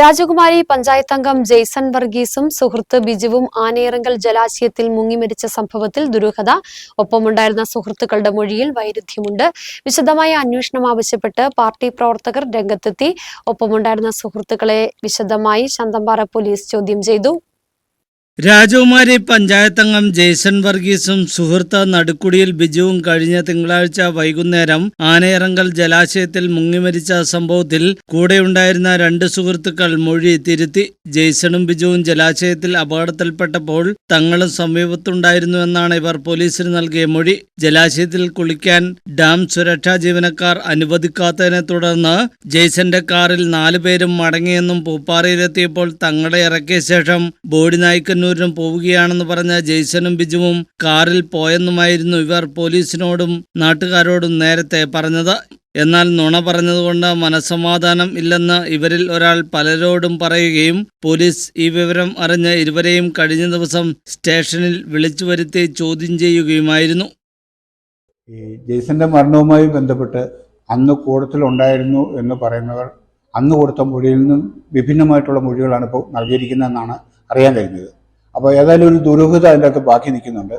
രാജകുമാരി പഞ്ചായത്ത് അംഗം ജെയ്സൺ വർഗീസും സുഹൃത്ത് ബിജുവും ആനയിറങ്കൽ ജലാശയത്തിൽ മുങ്ങിമരിച്ച സംഭവത്തിൽ ദുരൂഹത. ഒപ്പമുണ്ടായിരുന്ന സുഹൃത്തുക്കളുടെ മൊഴിയിൽ വൈരുദ്ധ്യമുണ്ട്. വിശദമായ അന്വേഷണം ആവശ്യപ്പെട്ട് പാർട്ടി പ്രവർത്തകർ രംഗത്തെത്തി. ഒപ്പമുണ്ടായിരുന്ന സുഹൃത്തുക്കളെ വിശദമായി ശാന്തമ്പാറ പോലീസ് ചോദ്യം ചെയ്തു. രാജകുമാരി പഞ്ചായത്തംഗം ജെയ്സൺ വർഗീസും സുഹൃത്ത് നടുക്കുടിയിൽ ബിജുവും കഴിഞ്ഞ തിങ്കളാഴ്ച വൈകുന്നേരം ആനയിറങ്കൽ ജലാശയത്തിൽ മുങ്ങിമരിച്ച സംഭവത്തിൽ കൂടെയുണ്ടായിരുന്ന രണ്ട് സുഹൃത്തുക്കൾ മൊഴി തിരുത്തി. ജെയ്സണും ബിജുവും ജലാശയത്തിൽ അപകടത്തിൽപ്പെട്ടപ്പോൾ തങ്ങളും സമീപത്തുണ്ടായിരുന്നുവെന്നാണ് ഇവർ പോലീസിന് നൽകിയ മൊഴി. ജലാശയത്തിൽ കുളിക്കാൻ ഡാം സുരക്ഷാ ജീവനക്കാർ അനുവദിക്കാത്തതിനെ തുടർന്ന് ജെയ്സന്റെ കാറിൽ നാലുപേരും മടങ്ങിയെന്നും പൂപ്പാറയിലെത്തിയപ്പോൾ തങ്ങളെ ഇറക്കിയ ശേഷം ബോഡി നായ്ക്കന്നൂരിനും പോവുകയാണെന്ന് പറഞ്ഞ ജെയ്സനും ബിജുവും കാറിൽ പോയെന്നുമായിരുന്നു ഇവർ പോലീസിനോടും നാട്ടുകാരോടും നേരത്തെ പറഞ്ഞത്. എന്നാൽ നുണ പറഞ്ഞതുകൊണ്ട് മനസമാധാനം ഇല്ലെന്ന് ഇവരിൽ ഒരാൾ പലരോടും പറയുകയും പോലീസ് ഈ വിവരം അറിഞ്ഞ് ഇരുവരെയും കഴിഞ്ഞ ദിവസം സ്റ്റേഷനിൽ വിളിച്ചു വരുത്തി ചോദ്യം ചെയ്യുകയുമായിരുന്നു. ജെയ്സന്റെ മരണവുമായി ബന്ധപ്പെട്ട് അന്ന് കൂടത്തിലുണ്ടായിരുന്നു എന്ന് പറയുന്നവർ അന്ന് കൊടുത്ത മൊഴിയിൽ നിന്നും വിഭിന്നമായിട്ടുള്ള മൊഴികളാണ് ഇപ്പോൾ നൽകിയിരിക്കുന്നതെന്നാണ് അറിയാൻ കഴിഞ്ഞത്. അപ്പോൾ ഏതായാലും ഒരു ദുരൂഹത അതിന്റെ അകത്ത് ബാക്കി നിൽക്കുന്നുണ്ട്.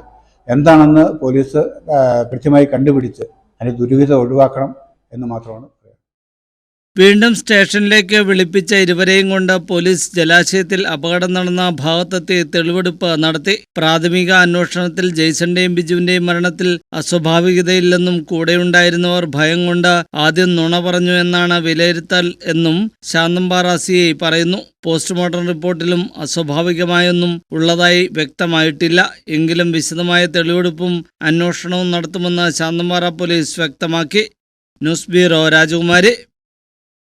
എന്താണെന്ന് പോലീസ് കൃത്യമായി കണ്ടുപിടിച്ച് അതിന്റെ ദുരൂഹത ഒഴിവാക്കണം എന്ന് മാത്രമാണ് വീണ്ടും സ്റ്റേഷനിലേക്ക് വിളിപ്പിച്ച ഇരുവരെയും കൊണ്ട് പോലീസ് ജലാശയത്തിൽ അപകടം നടന്ന ഭാഗത്തെത്തി തെളിവെടുപ്പ് നടത്തി. പ്രാഥമിക അന്വേഷണത്തിൽ ജെയ്സന്റെയും ബിജുവിന്റെയും മരണത്തിൽ അസ്വാഭാവികതയില്ലെന്നും കൂടെയുണ്ടായിരുന്നവർ ഭയം കൊണ്ട് ആദ്യം നുണ പറഞ്ഞു എന്നാണ് വിലയിരുത്തൽ എന്നും ശാന്തംപാറ സി പറയുന്നു. പോസ്റ്റ്മോർട്ടം റിപ്പോർട്ടിലും അസ്വാഭാവികമായൊന്നും ഉള്ളതായി വ്യക്തമായിട്ടില്ല. എങ്കിലും വിശദമായ തെളിവെടുപ്പും അന്വേഷണവും നടത്തുമെന്ന് ശാന്തംപാറ പോലീസ് വ്യക്തമാക്കി. News bureau Rajakumari.